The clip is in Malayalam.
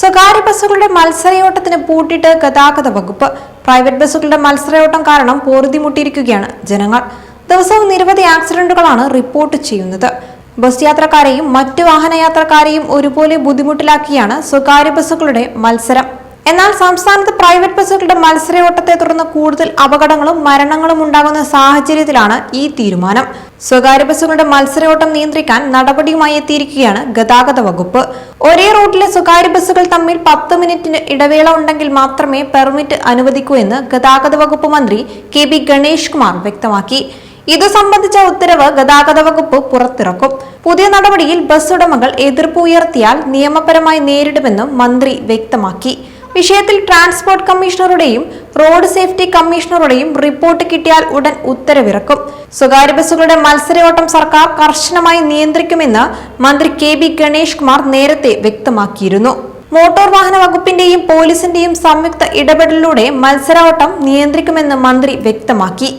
സ്വകാര്യ ബസ്സുകളുടെ മത്സരയോട്ടത്തിന് പൂട്ടിട്ട് ഗതാഗത വകുപ്പ്. പ്രൈവറ്റ് ബസ്സുകളുടെ മത്സരയോട്ടം കാരണം പൊറുതിമുട്ടിയിരിക്കുകയാണ് ജനങ്ങൾ. ദിവസവും നിരവധി ആക്സിഡന്റുകളാണ് റിപ്പോർട്ട് ചെയ്യുന്നത്. ബസ് യാത്രക്കാരെയും മറ്റു വാഹനയാത്രക്കാരെയും ഒരുപോലെ ബുദ്ധിമുട്ടിലാക്കിയാണ് സ്വകാര്യ ബസ്സുകളുടെ മത്സരം. എന്നാൽ സംസ്ഥാനത്ത് പ്രൈവറ്റ് ബസ്സുകളുടെ മത്സരയോട്ടത്തെ തുടർന്ന് കൂടുതൽ അപകടങ്ങളും മരണങ്ങളും ഉണ്ടാകുന്ന സാഹചര്യത്തിലാണ് ഈ തീരുമാനം. സ്വകാര്യ ബസ്സുകളുടെ മത്സരയോട്ടം നിയന്ത്രിക്കാൻ നടപടിയുമായി എത്തിയിരിക്കുകയാണ് ഗതാഗത വകുപ്പ്. ഒരേ റൂട്ടിലെ സ്വകാര്യ ബസ്സുകൾ തമ്മിൽ പത്ത് മിനിറ്റിന് ഇടവേള ഉണ്ടെങ്കിൽ മാത്രമേ പെർമിറ്റ് അനുവദിക്കൂ എന്ന് ഗതാഗത വകുപ്പ് മന്ത്രി കെ ബി ഗണേഷ് കുമാർ വ്യക്തമാക്കി. ഇത് സംബന്ധിച്ച ഉത്തരവ് ഗതാഗത വകുപ്പ് പുറത്തിറക്കും. പുതിയ നടപടിയിൽ ബസ് ഉടമകൾ എതിർപ്പ് ഉയർത്തിയാൽ നിയമപരമായി നേരിടുമെന്നും മന്ത്രി വ്യക്തമാക്കി. വിഷയത്തിൽ ട്രാൻസ്പോർട്ട് കമ്മീഷണറുടെയും റോഡ് സേഫ്റ്റി കമ്മീഷണറുടെയും റിപ്പോർട്ട് കിട്ടിയാൽ ഉടൻ ഉത്തരവിറക്കും. സ്വകാര്യ ബസ്സുകളുടെ മത്സരയോട്ടം സർക്കാർ കർശനമായി നിയന്ത്രിക്കുമെന്ന് മന്ത്രി കെ ബി ഗണേഷ് കുമാർ നേരത്തെ വ്യക്തമാക്കിയിരുന്നു. മോട്ടോർ വാഹന വകുപ്പിന്റെയും പോലീസിന്റെയും സംയുക്ത ഇടപെടലിലൂടെ മത്സരയോട്ടം നിയന്ത്രിക്കുമെന്ന് മന്ത്രി വ്യക്തമാക്കി.